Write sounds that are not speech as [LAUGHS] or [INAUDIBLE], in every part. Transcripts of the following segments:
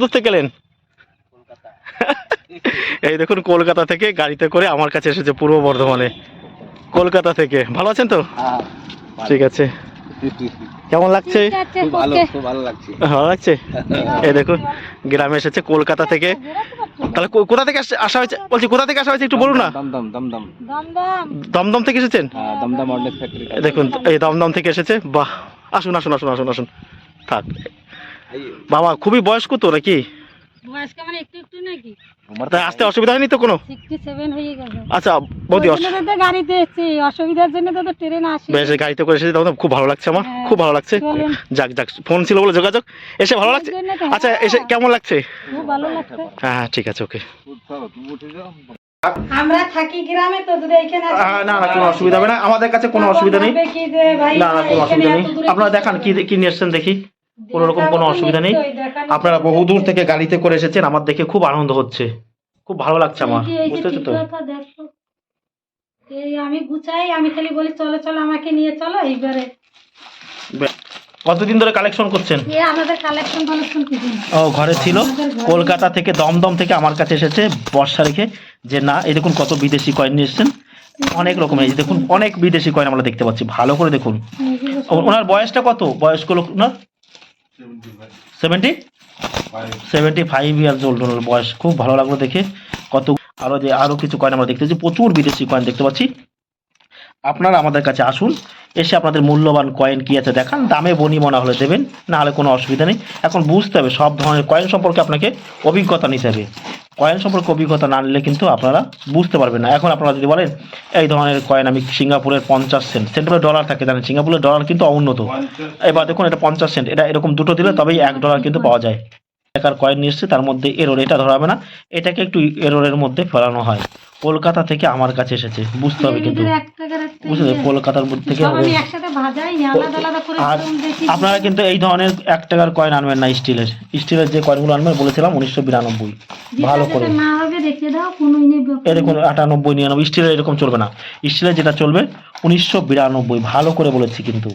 দূর থেকে এলেন? এই দেখুন কলকাতা থেকে গাড়িতে করে আমার কাছে এসেছে পূর্ব বর্ধমানে। কলকাতা থেকে। ভালো আছেন তো? হ্যাঁ ঠিক আছে। কেমন লাগছে? ভালো ওকে। খুব ভালো লাগছে। ভালো লাগছে? এই দেখুন গ্রামে এসেছে কলকাতা থেকে। তাহলে কোথা থেকে আসা হয়েছে? বলছি কোথা থেকে আসা হয়েছে একটু বলুন না। দমদম থেকে এসেছেন? হ্যাঁ দেখুন এই দমদম থেকে এসেছে। বাহ আসুন আসুন আসুন আসুন আসুন। থাক। বাবা খুবই বয়স্ক তো নাকি? একটু একটু নাকি? তাই আসতে অসুবিধা হয়নি তো কোনো? হয়ে গেছে। আচ্ছা বৌদি গাড়িতে এসেছি অসুবিধার জন্য তো তো ট্রেন আসি বেশ গাড়িতে করে এসেছি তখন খুব ভালো লাগছে আমার হ্যাঁ, খুব ভালো লাগছে। যাক যাক ফোন ছিল বলে যোগাযোগ। এসে ভালো লাগছে? আচ্ছা হ্যাঁ। এসে কেমন লাগছে? খুব ভালো লাগছে। হ্যাঁ হ্যাঁ ঠিক আছে ওকে। আমরা থাকি গ্রামে তো যদি এখানে না না কোনো অসুবিধা হবে না। আমাদের কাছে কোনো অসুবিধা নেই। না না কোনো অসুবিধা নেই। আপনারা দেখান কি নিয়ে এসছেন দেখি। কোনো রকম কোনো অসুবিধা নেই। আপনারা বহু দূর থেকে গাড়িতে করে এসেছেন আমার দেখে খুব আনন্দ হচ্ছে। খুব ভালো লাগছে আমার বুঝতে তো? এই আমি গুছাই আমি খালি বলি চলো চলো আমাকে নিয়ে চলো এইবারে। কতদিন ধরে কালেকশন করছেন? আমাদের কালেকশন কালেকশন ও ঘরে ছিল। কলকাতা থেকে দমদম থেকে আমার কাছে এসেছে বর্ষা রেখে যে না এই দেখুন কত বিদেশি কয়েন নিয়ে এসেছেন। অনেক রকমের এই দেখুন অনেক বিদেশি কয়েন আমরা দেখতে পাচ্ছি। ভালো করে দেখুন। ওনার বয়সটা কত? বয়স্ক লোক ওনার seventy seventy five years old ওনার বয়স। খুব ভালো লাগল দেখে। কত আরও যে আরও কিছু কয়েন আমরা দেখতেছি। পাচ্ছি প্রচুর বিদেশি কয়েন দেখতে পাচ্ছি। আপনারা আমাদের কাছে আসুন, এসে আপনাদের মূল্যবান কয়েন কি আছে দেখান, দামে বনি মনে হলে দেবেন, না হলে কোনো অসুবিধা নেই। এখন বুঝতে হবে, সব ধরনের কয়েন সম্পর্কে আপনাকে অভিজ্ঞতা নিতে হবে। কয়েন সম্পর্কে অভিজ্ঞতা না নিলে কিন্তু আপনারা বুঝতে পারবেন না। এখন আপনারা যদি বলেন, এই ধরনের কয়েন আমি সিঙ্গাপুরের পঞ্চাশ সেন্ট সেন্টের ডলার থাকে, জানেন, সিঙ্গাপুরের ডলার কিন্তু অউন্নত। এবার দেখুন, এটা পঞ্চাশ সেন্ট এটা এরকম দুটো দিলে তবেই এক ডলার কিন্তু পাওয়া যায়। টাকার কয়েন নিয়ে এসছে, তার মধ্যে এরোর এটা ধরা হবে না। এটাকে একটু এরোরের মধ্যে ফেলানো হয়। কলকাতা থেকে আমার কাছে এসেছে বুঝতে হবে কিন্তু। বুঝতে ইয়ে। কলকাতার মধ্যে থেকে আর আপনারা কিন্তু এই ধরনের এক টাকার কয়েন আনবেন না স্টিলের। স্টিলের যে কয়েনগুলো আনবেন বলেছিলাম উনিশশো বিরানব্বই। ভালো করে। না হবে রেখে দাও কোনো নেই এরকম আটানব্বই নিরানব্বই স্টিলের এরকম চলবে না। স্টিলের যেটা চলবে উনিশশো বিরানব্বই ভালো করে বলেছি কিন্তু।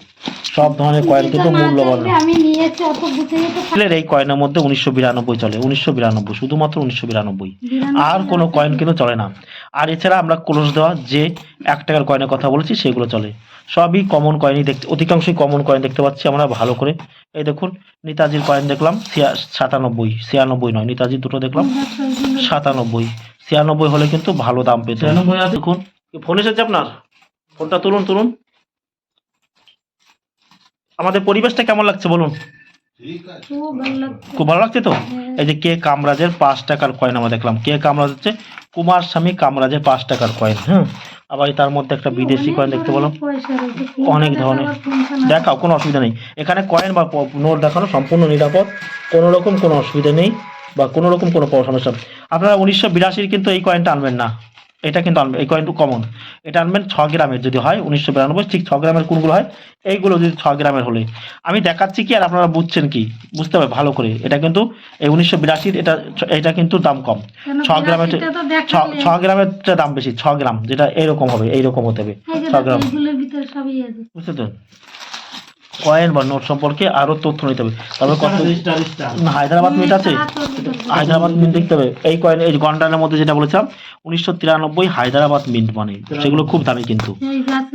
সব ধরনের কয়েন কিন্তু মূল্যবান। আমি নিয়েছি অত বুঝে যেতে স্টিলের এই কয়েনের মধ্যে উনিশশো বিরানব্বই চলে উনিশশো বিরানব্বই শুধুমাত্র উনিশশো বিরানব্বই। আর কোনো কয়েন কিন্তু চলে না। আর এছাড়া আমরা ক্লোজ দেওয়া যে এক টাকার কয়েনের কথা বলেছি সেগুলো চলে। সবই কমন কয়েনই দেখতে অধিকাংশই কমন কয়েন দেখতে পাচ্ছি আমরা ভালো করে। এই দেখুন নেতাজির কয়েন দেখলাম সাতানব্বই ছিয়ানব্বই নয় নেতাজির দুটো দেখলাম সাতানব্বই। ছিয়ানব্বই হলে কিন্তু ভালো দাম পেতে। দেখুন ফোন এসেছে আপনার? ফোনটা তুলুন তুলুন। আমাদের পরিবেশটা কেমন লাগছে বলুন? খুব ভালো লাগছে তো? হ্যাঁ। এই যে কে কামরাজের পাঁচ টাকার কয়েন আমরা দেখলাম। কে কামরাজ হচ্ছে? কুমার স্বামী কামরাজের পাঁচ টাকার কয়েন হ্যাঁ আবার এই তার মধ্যে একটা বিদেশি কয়েন দেখতে পেলাম। অনেক ধরনের। দেখাও কোনো অসুবিধা নেই। এখানে কয়েন বা নোট দেখানো সম্পূর্ণ নিরাপদ। কোনো রকম কোনো অসুবিধা নেই বা কোনো রকম কোনো সমস্যা আপনারা উনিশশো বিরাশির কিন্তু এই কয়েনটা আনবেন না। এটা কিন্তু আনবেন এই কয়েনটা কমন এটা আনবেন ছ গ্রামের যদি হয় উনিশশো বিরানব্বই ঠিক ছ গ্রামের কোনগুলো হয় এইগুলো যদি ছ গ্রামের হলে। আমি দেখাচ্ছি কি আর আপনারা বুঝছেন কি? বুঝতে হবে ভালো করে। এটা কিন্তু এই উনিশশো বিরাশির এটা এটা কিন্তু দাম কম। ছ গ্রামের ছ গ্রামের দাম বেশি ছ গ্রাম যেটা এইরকম হবে এইরকম হতে হবে। ছ গ্রাম। বুঝতে তো? কয়েন বা নোট সম্পর্কে আরও তথ্য নিতে হবে। তারপরে কত হায়দ্রাবাদ মিন্ট আছে। হায়দ্রাবাদ মিন্ট দেখতে হবে। এই কয়েন এই গন্ডারের মধ্যে যেটা বলেছিলাম উনিশশো তিরানব্বই হায়দ্রাবাদ মিন্ট মানে সেগুলো খুব দামি কিন্তু।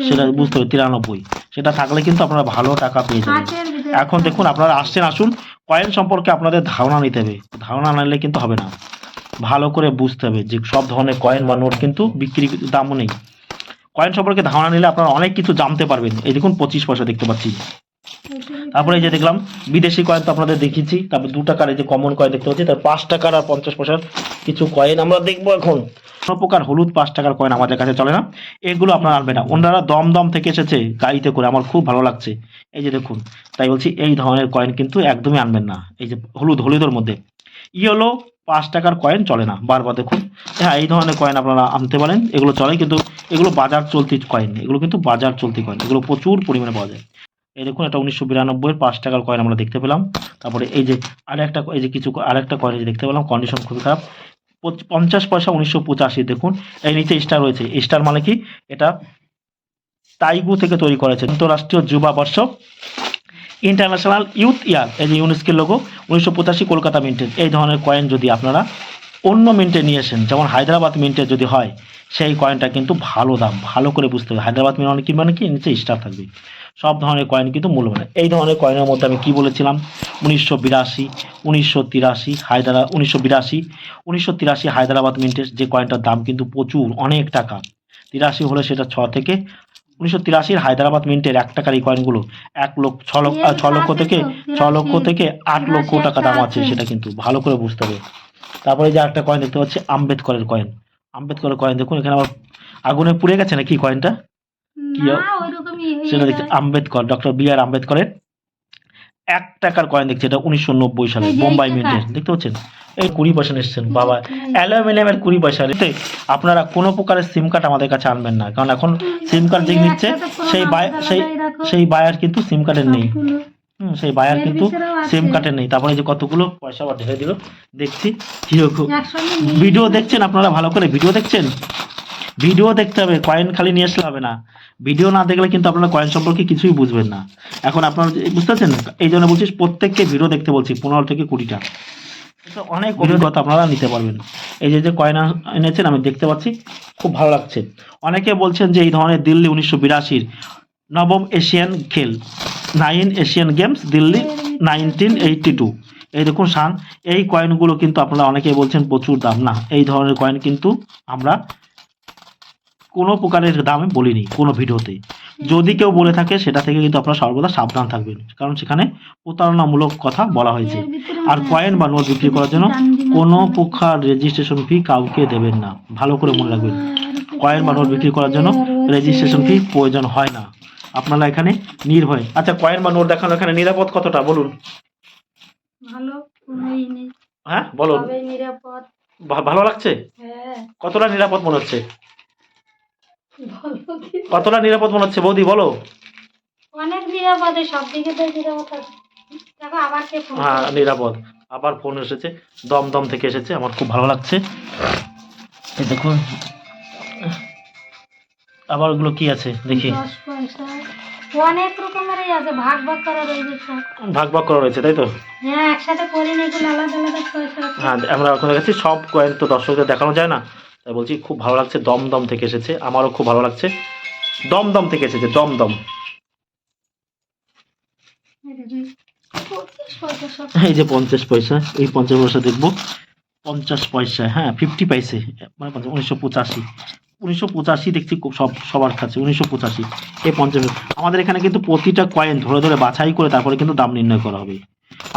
সেটা বুঝতে হবে তিরানব্বই। সেটা থাকলে কিন্তু আপনারা ভালো টাকা পেয়ে যাবেন। এখন দেখুন আপনারা আসছেন আসুন। কয়েন সম্পর্কে আপনাদের ধারণা নিতে হবে। ধারণা না নিলে কিন্তু হবে না। ভালো করে বুঝতে হবে যে সব ধরনের কয়েন বা নোট কিন্তু বিক্রি দামও নেই। কয়েন সম্পর্কে ধারণা নিলে আপনারা অনেক কিছু জানতে পারবেন। এই দেখুন পঁচিশ পয়সা দেখতে পাচ্ছি। তারপরে এই যে দেখলাম, বিদেশি কয়েন তো আপনাদের দেখিয়েছি, তারপর দু টাকার এই যে কমন কয়েন দেখতে পাচ্ছি, তার পাঁচ টাকার আর পঞ্চাশ পয়সার কিছু কয়েন আমরা দেখব এখন। প্রকার হলুদ পাঁচ টাকার কয়েন আমাদের কাছে চলে না, এগুলো আপনারা আনবে না। ওনারা দমদম থেকে এসেছে, গাড়িতে করে, আমার খুব ভালো লাগছে। এই যে দেখুন, তাই বলছি, এই ধরনের কয়েন কিন্তু একদমই আনবেন না। এই যে হলুদ, হলুদের মধ্যে। ইয়েলো পাঁচ টাকার কয়েন চলে না, বারবার দেখুন। হ্যাঁ এই ধরনের কয়েন আপনারা আনতে পারেন, এগুলো চলে, কিন্তু এগুলো বাজার চলতি কয়েন এগুলো কিন্তু বাজার চলতি কয়েন এগুলো প্রচুর পরিমাণে পাওয়া যায়। এই দেখুন, এটা উনিশশো বিরানব্বইয়ের পাঁচ টাকার কয়েন আমরা দেখতে পেলাম। তারপরে এই যে আরেকটা, এই যে কিছু আরেকটা কয়েন দেখতে পেলাম কন্ডিশন খুবই খারাপ। পঞ্চাশ পয়সা উনিশশো পঁচাশি, দেখুন। এই নিচে স্টার রয়েছে। স্টার মানে কি? এটা তাইগু থেকে তৈরি করেছে। আন্তরাষ্ট্রীয় যুবা বর্ষ ইন্টারন্যাশনাল ইউথ ইয়ার এই যে ইউনেস্কের লোগো উনিশশো পঁচাশি কলকাতা মিন্টের এই ধরনের কয়েন যদি আপনারা অন্য মিন্টে নিয়ে আসেন, যেমন হায়দ্রাবাদ মিন্টে যদি হয়, সেই কয়েনটা কিন্তু ভালো দাম, ভালো করে বুঝতে হবে। হায়দ্রাবাদ মিন্ট মানে কি? মানে কি? নিচে স্টার থাকবে। সব ধরনের কয়েন কিন্তু মূল্যবান এই ধরনের কয়েনের মধ্যে আমি কি বলেছিলাম? উনিশশো বিরাশি উনিশশো তিরাশি হায়দ্রা উনিশশো বিরাশি উনিশশো তিরাশি হায়দ্রাবাদ মিন্টের যে কয়েনটার দাম কিন্তু প্রচুর অনেক টাকা। তিরাশি হলে সেটা ছ থেকে উনিশশো তিরাশির হায়দ্রাবাদ মিন্টের এক টাকার এই কয়েনগুলো এক লক্ষ ছ লক্ষ ছ লক্ষ থেকে ছ লক্ষ থেকে আট লক্ষ টাকা দাম আছে সেটা কিন্তু ভালো করে বুঝতে হবে। তারপরে যে একটা কয়েন দেখতে পাচ্ছি আম্বেদকরের কয়েন আম্বেদকরের কয়েন দেখুন এখানে আবার আগুনে পুড়ে গেছে নাকি কয়েনটা সেটা দেখছি আম্বেদকর ডক্টর বি আর আম্বেদকরের এক টাকার কয়েন দেখছি এটা উনিশশো নব্বই সালে বোম্বাই। মিন্টের দেখতে পাচ্ছেন? এই কুড়ি পয়সা নিচ্ছেন বাবা। অ্যালুমিনিয়ামের কুড়ি পয়সা। নিতে আপনারা কোনো প্রকারের সিম কার্ড আমাদের কাছে আনবেন না কারণ এখন সিম কার্ড যে নিচ্ছে সেই বায় সেই সেই বায়ার কিন্তু সিম কার্ডের নেই। হুম, সেই বায়ার কিন্তু সিম কার্ডের নেই। তারপরে যে কতগুলো পয়সা আবার ঢেলে দিল দেখছি। একসঙ্গে ভিডিও দেখছেন আপনারা ভালো করে? ভিডিও দেখছেন? ভিডিও দেখতে হবে কয়েন খালি নিয়ে আসলে হবে না। ভিডিও না দেখলে কিন্তু আপনারা কয়েন সম্পর্কে কিছুই বুঝবেন না। এখন আপনারা বুঝতে পারছেন? এই জন্য বলছি প্রত্যেককে ভিডিও দেখতে বলছি, পনেরো থেকে কুড়িটা। অনেক অভিজ্ঞতা আপনারা নিতে পারবেন। এই যে যে কয়েন এনেছেন, আমি দেখতে পাচ্ছি, খুব ভালো লাগছে। অনেকে বলছেন যে এই ধরনের দিল্লি উনিশশো বিরাশির নবম এশিয়ান খেল nine Asian games Delhi nineteen eighty two এই দেখুন, শান, এই কয়েনগুলো কিন্তু আপনারা অনেকেই বলছেন প্রচুর দাম। না, এই ধরনের কয়েন কিন্তু আমরা কোনো প্রকারের দামে বলিনি কোনো ভিডিওতে। যদি কেউ বলে থাকে সেটা থেকে কিন্তু আপনারা সর্বদা সাবধান থাকবেন। কারণ সেখানে প্রতারণামূলক কথা বলা হয়েছে। আর কয়েন। বা নোট বিক্রি করার জন্য কোনো প্রকার রেজিস্ট্রেশন ফি কাউকে দেবেন না। ভালো করে মনে রাখবেন। কয়েন বা নোট বিক্রি করার জন্য রেজিস্ট্রেশন ফি প্রয়োজন হয় না। আপনারা এখানে নির্ভয়। আচ্ছা কয়েন বা নোট দেখানো এখানে নিরাপদ কতটা? বলুন। ভালো হ্যাঁ বলুন। ভালো লাগছে? হ্যাঁ। কতটা নিরাপদ মনে হচ্ছে? কতটা নিরাপদ মনে হচ্ছে বৌদি বলো। অনেক নিরাপদে সব দিকে তো নিরাপদ আবার কে ফোন হ্যাঁ নিরাপদ। আবার ফোন এসেছে দমদম থেকে এসেছে আমার খুব ভালো লাগছে। এই দেখুন। আবার ওগুলো কি আছে? দেখি। অনেক রকমেরই আছে ভাগ ভাগ করা রয়েছে ভাগ ভাগ করা রয়েছে তাই তো? হ্যাঁ একসাথে করিনি এগুলো আলাদা আলাদা হ্যাঁ আমরা ওখানে গেছি সব কয়েন তো দর্শকদের দেখানো যায় না। তাই বলছি, খুব ভালো লাগছে, দমদম থেকে এসেছে, আমারও খুব ভালো লাগছে। দমদম থেকে এসেছে, দমদম। এই যে পঞ্চাশ পয়সা, এই পঞ্চাশ পয়সা দেখব। পঞ্চাশ পয়সা হ্যাঁ ফিফটি পাইসে মানে উনিশশো পঁচাশি। উনিশশো পঁচাশি দেখছি খুব সব, সবার কাছে, উনিশশো পঁচাশি। এই পঞ্চাশ, আমাদের এখানে কিন্তু প্রতিটা কয়েন ধরে ধরে বাছাই করে তারপরে কিন্তু দাম নির্ণয় করা হবে।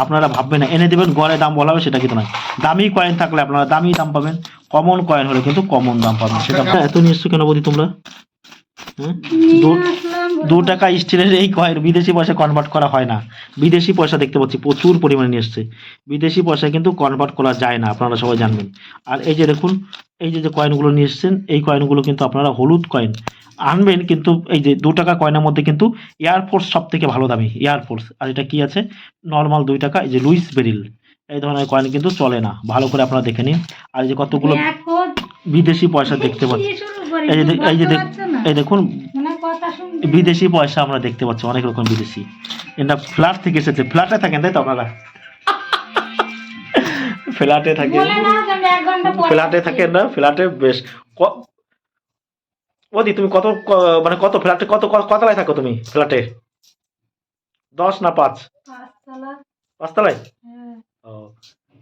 আপনারা ভাববেন না এনে দেবেন গড়ে দাম বলা হবে সেটা কিন্তু নয়। দামি কয়েন থাকলে আপনারা দামি দাম পাবেন কমন কয়েন হলে কিন্তু কমন দাম পাবেন সেটা এত নিয়ে এসছো কেন বলি তোমরা? হ্যাঁ দু- দু টাকা স্টিলের এই কয়েন বিদেশি পয়সা কনভার্ট করা হয় না। বিদেশি পয়সা দেখতে পাচ্ছি প্রচুর পরিমাণে নিয়ে এসছে। বিদেশি পয়সা কিন্তু কনভার্ট করা যায় না আপনারা সবাই জানবেন। আর এই যে দেখুন এই যে যে কয়েনগুলো নিয়ে এসছেন এই কয়েনগুলো কিন্তু আপনারা হলুদ কয়েন আনবেন কিন্তু এই যে দু টাকা কয়েনের মধ্যে কিন্তু এয়ারফোর্স সব থেকে ভালো দামি এয়ারফোর্স আর এটা কি আছে? নর্মাল দুই টাকা এই যে লুইস বেরিল এই ধরনের কয়েন কিন্তু চলে না ভালো করে আপনারা দেখে নিন। আর এই যে কতগুলো বিদেশি পয়সা দেখতে পাচ্ছি। এই যে এই যে? এই দেখুন মানে বিদেশি পয়সা আমরা দেখতে পাচ্ছি অনেক রকম বিদেশি। এটা ফ্ল্যাট থেকে এসেছে। ফ্ল্যাটে থাকেন তাই তো আপনারা? [LAUGHS] ফ্ল্যাটে থাকেন। ফ্ল্যাটে থাকেন না ফ্ল্যাটে বেশ ওদি তুমি কত মানে কত ফ্ল্যাটে কত কতলায় থাকো তুমি ফ্ল্যাটে দশ না পাঁচ? পাঁচতলা, পাঁচতলায়? হ্যাঁ। ও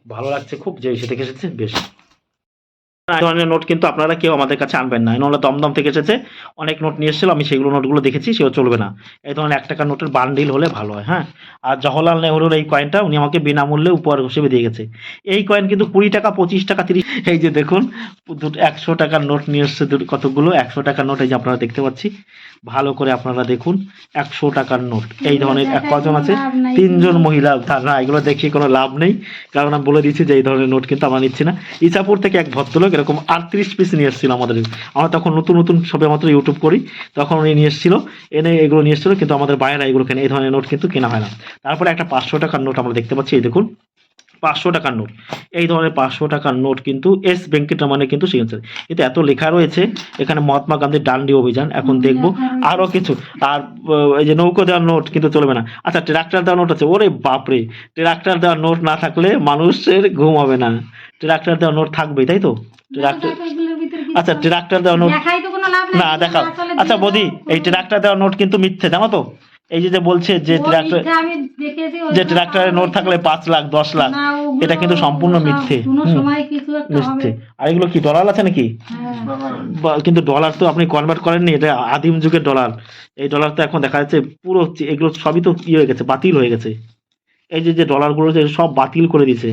ভালো লাগছে খুব যে সেটা খেয়েছে বেশ। এই ধরনের নোট কিন্তু আপনারা কেউ আমাদের কাছে আনবেন না। এগুলো দমদম থেকে এসেছে। অনেক নোট নিয়ে এসেছিল আমি সেগুলো নোটগুলো দেখেছি সেও চলবে না। এই ধরনের এক টাকার নোটের বান্ডিল হলে ভালো হয় হ্যাঁ? আর জওহরলাল নেহরুর এই কয়েনটা উনি আমাকে বিনামূল্যে উপহার হিসেবে দিয়ে গেছে। এই কয়েন কিন্তু কুড়ি টাকা পঁচিশ টাকা তিরিশ এই যে দেখুন একশো টাকার নোট নিয়ে এসছে কতগুলো? একশো টাকার নোট এই যে আপনারা দেখতে পাচ্ছি। ভালো করে আপনারা দেখুন একশো টাকার নোট এই ধরনের কজন আছে তিনজন মহিলা না এগুলো দেখে কোনো লাভ নেই। কারণ আমি বলে দিচ্ছি যে এই ধরনের নোট কিন্তু আমরা নিচ্ছি না। ইসাপুর থেকে এক ভদ্রলোক এরকম আটত্রিশ পিস নিয়ে এসেছিল আমাদের। আমরা তখন নতুন নতুন সবে মাত্র ইউটিউব করি তখন উনি নিয়ে এসেছিল এনে এগুলো নিয়ে এসেছিল কিন্তু আমাদের বাইরে এগুলো কেনে এই ধরনের নোট কিন্তু কেনা হয় না। তারপরে একটা পাঁচশো টাকার নোট আমরা দেখতে পাচ্ছি এই দেখুন পাঁচশো টাকার নোট এই ধরনের পাঁচশো টাকার নোট কিন্তু এস ভেঙ্কটরমণের কিন্তু সিগনেচার কিন্তু এত লেখা রয়েছে এখানে মহাত্মা গান্ধীর ডান্ডি অভিযান এখন দেখব আরও কিছু। আর এই যে নৌকো দেওয়ার নোট কিন্তু চলবে না। আচ্ছা ট্রাক্টর দেওয়ার নোট আছে ওরে বাপরে! ট্রাক্টর দেওয়ার নোট না থাকলে মানুষের ঘুম হবে না। ট্রাক্টর দেওয়ার নোট থাকবেই তাই তো? আচ্ছা ট্রাক্টর দেওয়ার নোট দেখাই তো কোনো লাভ না দেখাও। আচ্ছা বদি এই ট্রাক্টর দেওয়ার নোট কিন্তু মিথ্যে জানো তো? এই যে যে বলছে যে ট্রাক্টর যে ট্রাক্টরের নোট থাকলে পাঁচ লাখ দশ লাখ। এটা কিন্তু সম্পূর্ণ মিথ্যে। কোনো হুম, সময় কিছু একটা হবে। মিথ্যে আর এগুলো কি ডলার আছে নাকি? হ্যাঁ। কিন্তু ডলার তো আপনি কনভার্ট করেননি এটা আদিম যুগের ডলার এই ডলার তো এখন দেখা যাচ্ছে পুরো এগুলো সবই তো ইয়ে হয়ে গেছে বাতিল হয়ে গেছে। এই যে যে ডলারগুলো আছে, সব বাতিল করে দিয়েছে।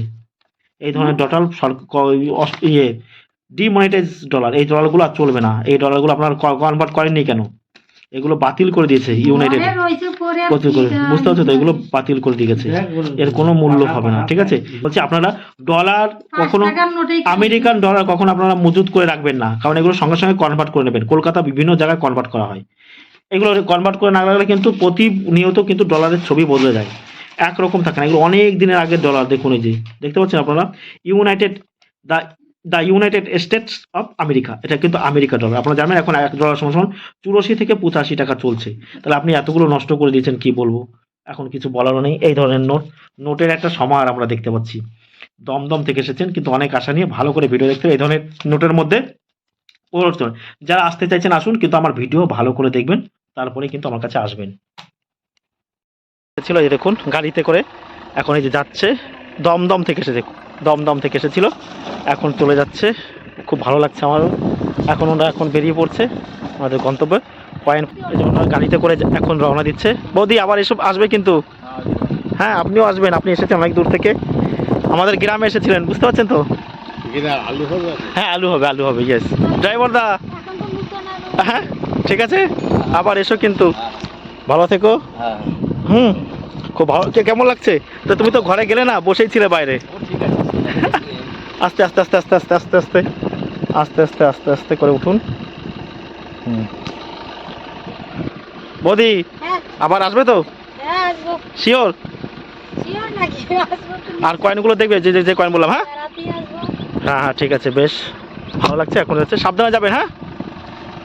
এই ধরনের ডলার ইয়ে ডিমনিটাইজ ডলার এই ডলারগুলো আর চলবে না। এই ডলারগুলো আপনার কনভার্ট করেননি কেন? এগুলো বাতিল করে দিয়েছে ইউনাইটেড প্রচুর করে বুঝতে পারছ তো? এগুলো বাতিল করে দিয়ে গেছে। এর কোনো মূল্য হবে না ঠিক আছে? বলছি আপনারা ডলার কখনো আমেরিকান ডলার কখনো আপনারা মজুত করে রাখবেন না। কারণ এগুলো সঙ্গে সঙ্গে কনভার্ট করে নেবেন। কলকাতা বিভিন্ন জায়গায় কনভার্ট করা হয়। এগুলো কনভার্ট করে না রাখলে কিন্তু প্রতিনিয়ত কিন্তু ডলারের ছবি বদলে যায়। একরকম থাকে না। এগুলো অনেক দিনের আগের ডলার দেখুন এই যে দেখতে পাচ্ছেন আপনারা? United the the united states of America এটা কিন্তু আমেরিকা ডলার আপনারা জানেন, এখন এক ডলার সমান চুরাশি থেকে পঁচাশি টাকা চলছে। তাহলে আপনি এতগুলো নষ্ট করে দিয়েছেন, কি বলব? এখন কিছু বলারও নেই। এই ধরনের নোট, নোটের একটা সমাহার আমরা দেখতে পাচ্ছি। দমদম থেকে এসেছেন, কিন্তু অনেক আশা নিয়ে ভালো করে ভিডিও দেখতে এই ধরনের নোটের মধ্যে পরিবর্তন যারা আসতে চাইছেন, আসুন, কিন্তু আমার ভিডিও ভালো করে দেখবেন। তারপরে কিন্তু আমার কাছে আসবেন। ছিল এই দেখুন, গাড়িতে করে এখন এই যে যাচ্ছে, দমদম থেকে এসেছে। দমদম থেকে এসেছিল। এখন চলে যাচ্ছে। খুব ভালো লাগছে আমারও এখন ওরা এখন বেরিয়ে পড়ছে আমাদের গন্তব্যে। পয়েন্ট গাড়িতে করে এখন রওনা দিচ্ছে। বৌদি আবার এসব আসবে কিন্তু? হ্যাঁ আপনিও আসবেন। আপনি এসেছেন অনেক দূর থেকে। আমাদের গ্রামে এসেছিলেন বুঝতে পারছেন তো? আলু হবে? হ্যাঁ আলু হবে আলু হবে ইয়েস ড্রাইভার দা। হ্যাঁ ঠিক আছে। আবার এসো কিন্তু। ভালো থেকো। হ্যাঁ। হুম খুব ভালো। কেমন লাগছে? তো তুমি তো ঘরে গেলে না বসেই ছিলে বাইরে। আস্তে আস্তে আস্তে আস্তে আস্তে আস্তে আস্তে আস্তে আস্তে আস্তে আস্তে করে উঠুন বৌদি হ্যাঁ আবার আসবে তো হ্যাঁ শিওর আর কয়েনগুলো দেখবে যে যে কয়েন বললাম হ্যাঁ হ্যাঁ হ্যাঁ ঠিক আছে বেশ ভালো লাগছে এখন যাচ্ছে সাবধানে যাবে হ্যাঁ